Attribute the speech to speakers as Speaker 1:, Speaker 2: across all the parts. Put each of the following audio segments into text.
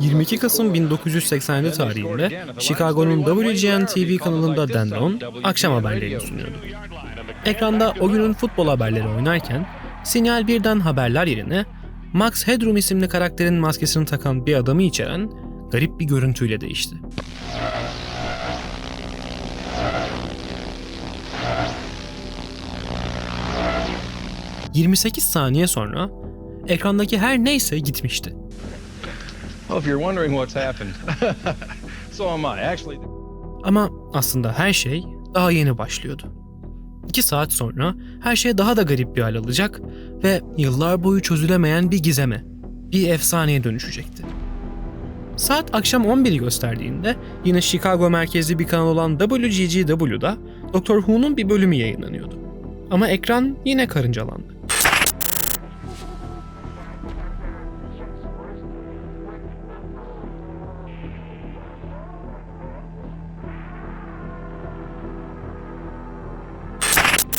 Speaker 1: 22 Kasım 1987 tarihinde Chicago'nun WGN TV kanalında Dan Lon akşam haberlerini sunuyordu. Ekranda o günün futbol haberleri oynarken sinyal birden haberler yerine Max Headroom isimli karakterin maskesini takan bir adamı içeren garip bir görüntüyle değişti. ...28 saniye sonra ekrandaki her neyse gitmişti.
Speaker 2: Well, if you're wondering what's happened, so am I. Actually,
Speaker 1: Ama aslında her şey daha yeni başlıyordu. İki saat sonra her şey daha da garip bir hal alacak ve yıllar boyu çözülemeyen bir gizeme, bir efsaneye dönüşecekti. Saat akşam 11'i gösterdiğinde yine Chicago merkezli bir kanal olan WGGW'da Doctor Who'nun bir bölümü yayınlanıyordu. Ama ekran yine karıncalandı.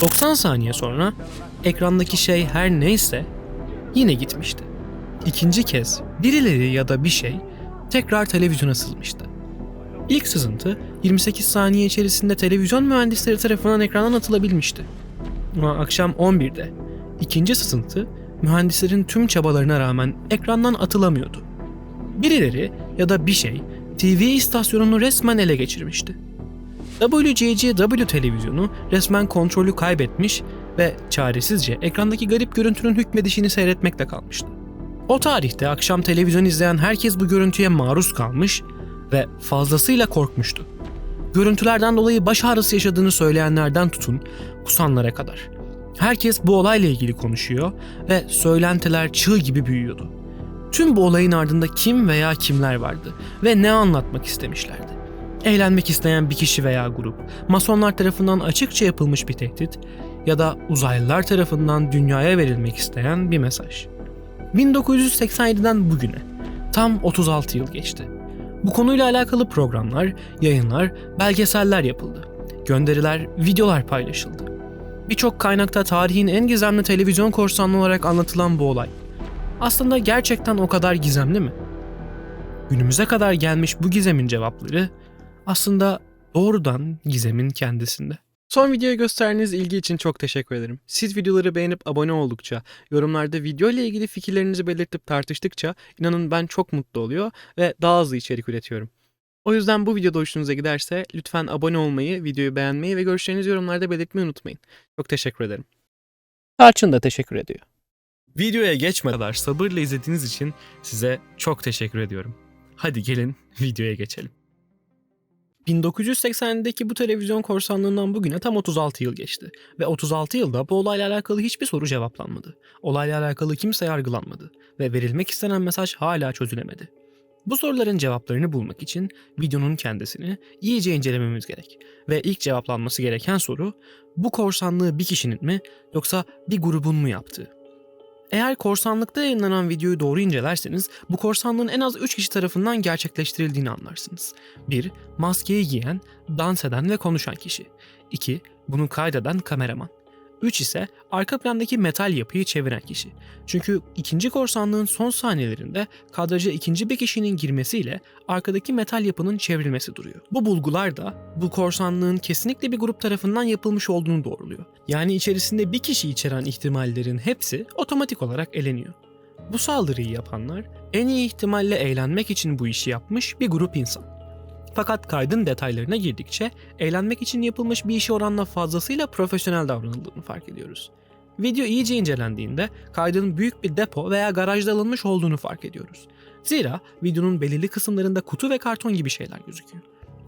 Speaker 1: ...90 saniye sonra ekrandaki şey her neyse yine gitmişti. İkinci kez birileri ya da bir şey tekrar televizyona sızmıştı. İlk sızıntı 28 saniye içerisinde televizyon mühendisleri tarafından ekrandan atılabilmişti. Ama akşam 11'de ikinci sızıntı mühendislerin tüm çabalarına rağmen ekrandan atılamıyordu. Birileri ya da bir şey TV istasyonunu resmen ele geçirmişti. WCCW televizyonu resmen kontrolü kaybetmiş ve çaresizce ekrandaki garip görüntünün hükmedişini seyretmekle kalmıştı. O tarihte akşam televizyon izleyen herkes bu görüntüye maruz kalmış ve fazlasıyla korkmuştu. Görüntülerden dolayı baş ağrısı yaşadığını söyleyenlerden tutun kusanlara kadar. Herkes bu olayla ilgili konuşuyor ve söylentiler çığ gibi büyüyordu. Tüm bu olayın ardında kim veya kimler vardı ve ne anlatmak istemişlerdi? Eğlenmek isteyen bir kişi veya grup, masonlar tarafından açıkça yapılmış bir tehdit ya da uzaylılar tarafından dünyaya verilmek isteyen bir mesaj. 1987'den bugüne tam 36 yıl geçti. Bu konuyla alakalı programlar, yayınlar, belgeseller yapıldı. Gönderiler, videolar paylaşıldı. Birçok kaynakta tarihin en gizemli televizyon korsanlığı olarak anlatılan bu olay. Aslında gerçekten o kadar gizemli mi? Günümüze kadar gelmiş bu gizemin cevapları aslında doğrudan gizemin kendisinde. Son videoya gösterdiğiniz ilgi için çok teşekkür ederim. Siz videoları beğenip abone oldukça, yorumlarda video ile ilgili fikirlerinizi belirtip tartıştıkça inanın ben çok mutlu oluyor ve daha hızlı içerik üretiyorum. O yüzden bu videoda hoşunuza giderse lütfen abone olmayı, videoyu beğenmeyi ve görüşlerinizi yorumlarda belirtmeyi unutmayın. Çok teşekkür ederim. Tarçın da teşekkür ediyor. Videoya geçmeden kadar sabırla izlediğiniz için size çok teşekkür ediyorum. Hadi gelin videoya geçelim. 1980'deki bu televizyon korsanlığından bugüne tam 36 yıl geçti ve 36 yılda bu olayla alakalı hiçbir soru cevaplanmadı. Olayla alakalı kimse yargılanmadı ve verilmek istenen mesaj hala çözülemedi. Bu soruların cevaplarını bulmak için videonun kendisini iyice incelememiz gerek ve ilk cevaplanması gereken soru bu korsanlığı bir kişinin mi yoksa bir grubun mu yaptığı? Eğer korsanlıkta yayınlanan videoyu doğru incelerseniz bu korsanlığın en az 3 kişi tarafından gerçekleştirildiğini anlarsınız. 1. Maskeyi giyen, dans eden ve konuşan kişi. 2. Bunu kaydeden kameraman. 3 ise arka plandaki metal yapıyı çeviren kişi. Çünkü ikinci korsanlığın son saniyelerinde kadraja ikinci bir kişinin girmesiyle arkadaki metal yapının çevrilmesi duruyor. Bu bulgular da bu korsanlığın kesinlikle bir grup tarafından yapılmış olduğunu doğruluyor. Yani içerisinde bir kişi içeren ihtimallerin hepsi otomatik olarak eleniyor. Bu saldırıyı yapanlar en iyi ihtimalle eğlenmek için bu işi yapmış bir grup insan. Fakat kaydın detaylarına girdikçe eğlenmek için yapılmış bir işi oranla fazlasıyla profesyonel davranıldığını fark ediyoruz. Video iyice incelendiğinde kaydın büyük bir depo veya garajda alınmış olduğunu fark ediyoruz. Zira videonun belirli kısımlarında kutu ve karton gibi şeyler gözüküyor.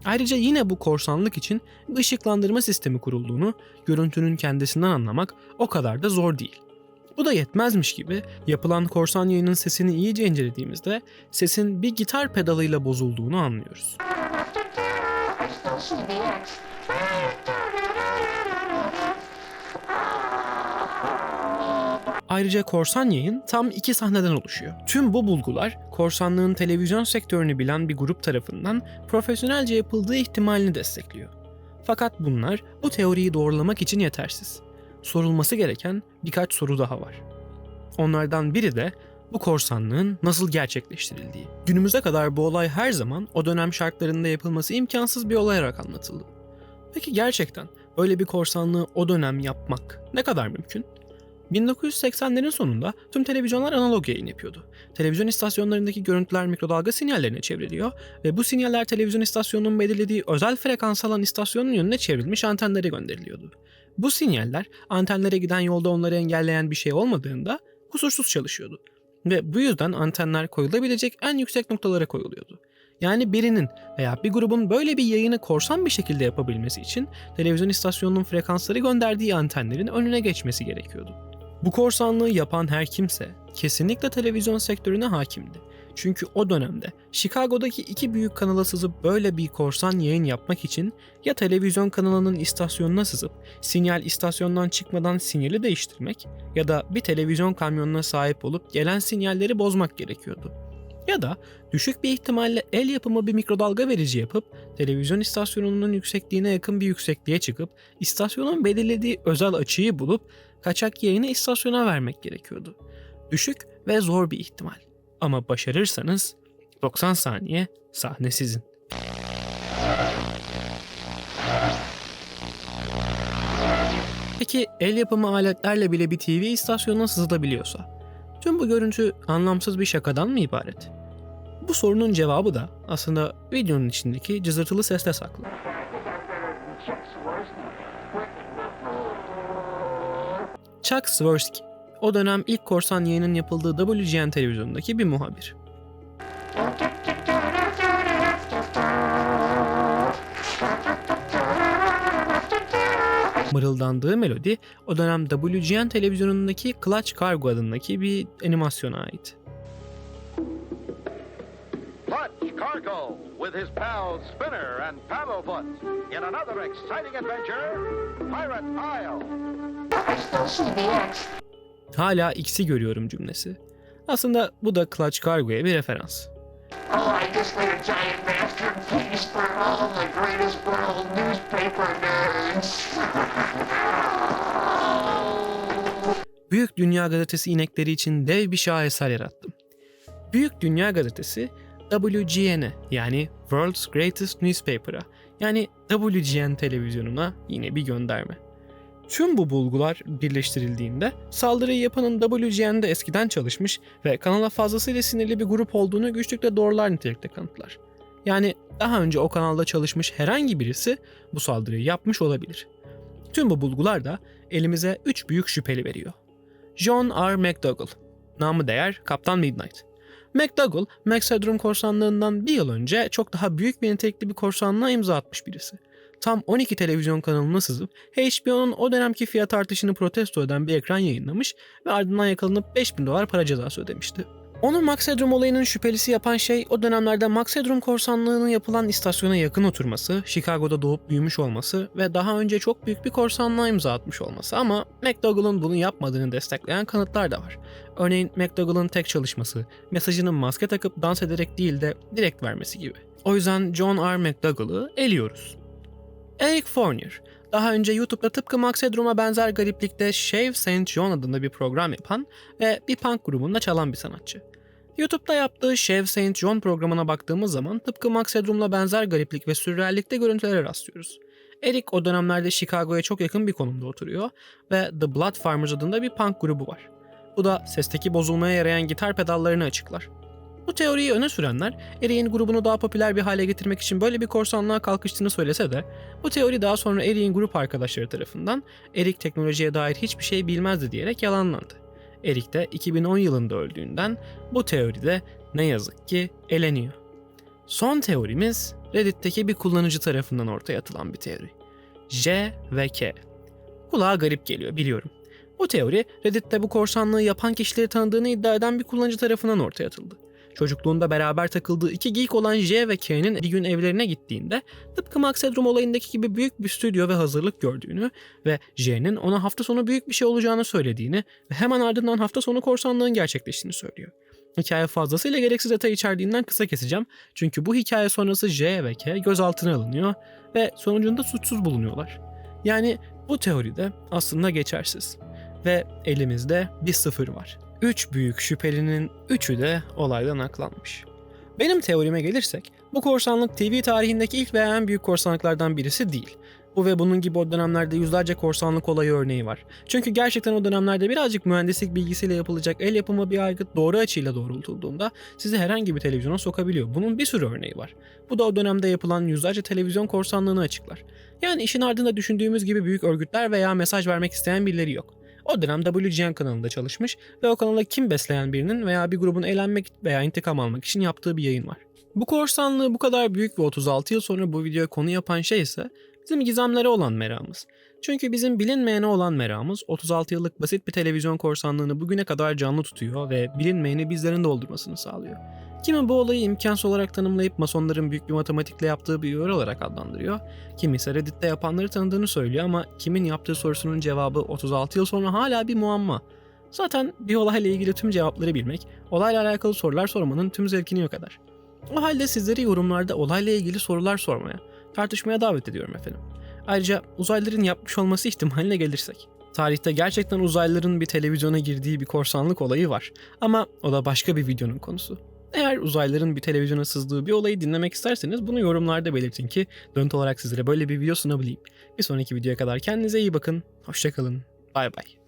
Speaker 1: Ayrıca yine bu korsanlık için ışıklandırma sistemi kurulduğunu görüntünün kendisinden anlamak o kadar da zor değil. Bu da yetmezmiş gibi yapılan korsan yayının sesini iyice incelediğimizde sesin bir gitar pedalıyla bozulduğunu anlıyoruz. Ayrıca korsan yayın tam iki sahneden oluşuyor. Tüm bu bulgular korsanlığın televizyon sektörünü bilen bir grup tarafından profesyonelce yapıldığı ihtimalini destekliyor. Fakat bunlar bu teoriyi doğrulamak için yetersiz. Sorulması gereken birkaç soru daha var. Onlardan biri de bu korsanlığın nasıl gerçekleştirildiği. Günümüze kadar bu olay her zaman o dönem şartlarında yapılması imkansız bir olay olarak anlatıldı. Peki gerçekten böyle bir korsanlığı o dönem yapmak ne kadar mümkün? 1980'lerin sonunda tüm televizyonlar analog yayın yapıyordu. Televizyon istasyonlarındaki görüntüler mikrodalga sinyallerine çevriliyor ve bu sinyaller televizyon istasyonunun belirlediği özel frekans alan istasyonun yönüne çevrilmiş antenlere gönderiliyordu. Bu sinyaller antenlere giden yolda onları engelleyen bir şey olmadığında kusursuz çalışıyordu. Ve bu yüzden antenler koyulabilecek en yüksek noktalara koyuluyordu. Yani birinin veya bir grubun böyle bir yayını korsan bir şekilde yapabilmesi için televizyon istasyonunun frekansları gönderdiği antenlerin önüne geçmesi gerekiyordu. Bu korsanlığı yapan her kimse kesinlikle televizyon sektörüne hakimdi. Çünkü o dönemde Chicago'daki iki büyük kanala sızıp böyle bir korsan yayın yapmak için ya televizyon kanalının istasyonuna sızıp sinyal istasyondan çıkmadan sinyali değiştirmek ya da bir televizyon kamyonuna sahip olup gelen sinyalleri bozmak gerekiyordu. Ya da düşük bir ihtimalle el yapımı bir mikrodalga verici yapıp televizyon istasyonunun yüksekliğine yakın bir yüksekliğe çıkıp istasyonun belirlediği özel açıyı bulup kaçak yayını istasyona vermek gerekiyordu. Düşük ve zor bir ihtimal. Ama başarırsanız 90 saniye sahne sizin. Peki el yapımı aletlerle bile bir TV istasyonuna sızılabiliyorsa, tüm bu görüntü anlamsız bir şakadan mı ibaret? Bu sorunun cevabı da aslında videonun içindeki cızırtılı seste saklı. Chuck Swirsky, o dönem ilk korsan yayının yapıldığı WGN televizyonundaki bir muhabir. Mırıldandığı melodi o dönem WGN televizyonundaki Clutch Cargo adındaki bir animasyona ait.
Speaker 3: Clutch Cargo with his pals Spinner and Paddlefoot in another exciting adventure, Pirate Isle.
Speaker 1: Hala X'i görüyorum cümlesi. Aslında bu da Clutch Cargo'ya bir referans.
Speaker 4: Oh, I just laid a giant masterpiece for all the greatest world newspaper nerds.
Speaker 1: Büyük Dünya Gazetesi inekleri için dev bir şaheser yarattım. Büyük Dünya Gazetesi WGN'e yani World's Greatest Newspaper'a yani WGN televizyonuna yine bir gönderme. Tüm bu bulgular birleştirildiğinde saldırıyı yapanın WGN'de eskiden çalışmış ve kanala fazlasıyla sinirli bir grup olduğunu güçlükle doğrular nitelikte kanıtlar. Yani daha önce o kanalda çalışmış herhangi birisi bu saldırıyı yapmış olabilir. Tüm bu bulgular da elimize 3 büyük şüpheli veriyor. John R. McDougall, namı değer Kaptan Midnight. McDougall, Max Headroom korsanlığından bir yıl önce çok daha büyük bir nitelikli bir korsanlığa imza atmış birisi. Tam 12 televizyon kanalına sızıp HBO'nun o dönemki fiyat artışını protesto eden bir ekran yayınlamış ve ardından yakalanıp 5000 dolar para cezası ödemişti. Onu Max Headroom olayının şüphelisi yapan şey o dönemlerde Max Headroom korsanlığının yapılan istasyona yakın oturması, Chicago'da doğup büyümüş olması ve daha önce çok büyük bir korsanlığa imza atmış olması ama McDougall'ın bunu yapmadığını destekleyen kanıtlar da var. Örneğin McDougall'ın tek çalışması, mesajını maske takıp dans ederek değil de direkt vermesi gibi. O yüzden John R. McDougall'ı eliyoruz. Eric Fournier, daha önce YouTube'da tıpkı Max Headroom'a benzer gariplikte Shave St. John adında bir program yapan ve bir punk grubunda çalan bir sanatçı. YouTube'da yaptığı Shave St. John programına baktığımız zaman tıpkı Max Headroom'la benzer gariplik ve sürreallikte görüntülere rastlıyoruz. Eric o dönemlerde Chicago'ya çok yakın bir konumda oturuyor ve The Blood Farmers adında bir punk grubu var. Bu da sesteki bozulmaya yarayan gitar pedallarını açıklar. Bu teoriyi öne sürenler, Eric'in grubunu daha popüler bir hale getirmek için böyle bir korsanlığa kalkıştığını söylese de, bu teori daha sonra Eric'in grup arkadaşları tarafından Eric teknolojiye dair hiçbir şey bilmezdi diyerek yalanlandı. Eric de 2010 yılında öldüğünden bu teori de ne yazık ki eleniyor. Son teorimiz Reddit'teki bir kullanıcı tarafından ortaya atılan bir teori. J ve K. Kulağa garip geliyor biliyorum. Bu teori Reddit'te bu korsanlığı yapan kişileri tanıdığını iddia eden bir kullanıcı tarafından ortaya atıldı. Çocukluğunda beraber takıldığı iki geek olan J ve K'nin bir gün evlerine gittiğinde tıpkı Max Headroom olayındaki gibi büyük bir stüdyo ve hazırlık gördüğünü ve J'nin ona hafta sonu büyük bir şey olacağını söylediğini ve hemen ardından hafta sonu korsanlığın gerçekleştiğini söylüyor. Hikaye fazlasıyla gereksiz detay içerdiğinden kısa keseceğim çünkü bu hikaye sonrası J ve K gözaltına alınıyor ve sonucunda suçsuz bulunuyorlar. Yani bu teoride aslında geçersiz ve elimizde bir sıfır var. Üç büyük şüphelinin üçü de olaydan aklanmış. Benim teorime gelirsek, bu korsanlık TV tarihindeki ilk veya en büyük korsanlıklardan birisi değil. Bu ve bunun gibi o dönemlerde yüzlerce korsanlık olayı örneği var. Çünkü gerçekten o dönemlerde birazcık mühendislik bilgisiyle yapılacak el yapımı bir aygıt doğru açıyla doğrultulduğunda sizi herhangi bir televizyona sokabiliyor. Bunun bir sürü örneği var. Bu da o dönemde yapılan yüzlerce televizyon korsanlığını açıklar. Yani işin ardında düşündüğümüz gibi büyük örgütler veya mesaj vermek isteyen birileri yok. O dönem WGN kanalında çalışmış ve o kanala kim besleyen birinin veya bir grubun eğlenmek veya intikam almak için yaptığı bir yayın var. Bu korsanlığı bu kadar büyük ve 36 yıl sonra bu videoya konu yapan şey ise bizim gizemlere olan meramımız. Çünkü bizim bilinmeyene olan meramımız 36 yıllık basit bir televizyon korsanlığını bugüne kadar canlı tutuyor ve bilinmeyeni bizlerin doldurmasını sağlıyor. Kimi bu olayı imkansız olarak tanımlayıp masonların büyük bir matematikle yaptığı bir yorum olarak adlandırıyor. Kimi ise Reddit'te yapanları tanıdığını söylüyor ama kimin yaptığı sorusunun cevabı 36 yıl sonra hala bir muamma. Zaten bir olayla ilgili tüm cevapları bilmek, olayla alakalı sorular sormanın tüm zevkini yok eder. O halde sizleri yorumlarda olayla ilgili sorular sormaya, tartışmaya davet ediyorum efendim. Ayrıca uzaylıların yapmış olması ihtimaline gelirsek. Tarihte gerçekten uzaylıların bir televizyona girdiği bir korsanlık olayı var. Ama o da başka bir videonun konusu. Eğer uzaylıların bir televizyona sızdığı bir olayı dinlemek isterseniz bunu yorumlarda belirtin ki döntü olarak sizlere böyle bir video sunabileyim. Bir sonraki videoya kadar kendinize iyi bakın. Hoşçakalın. Bay bay.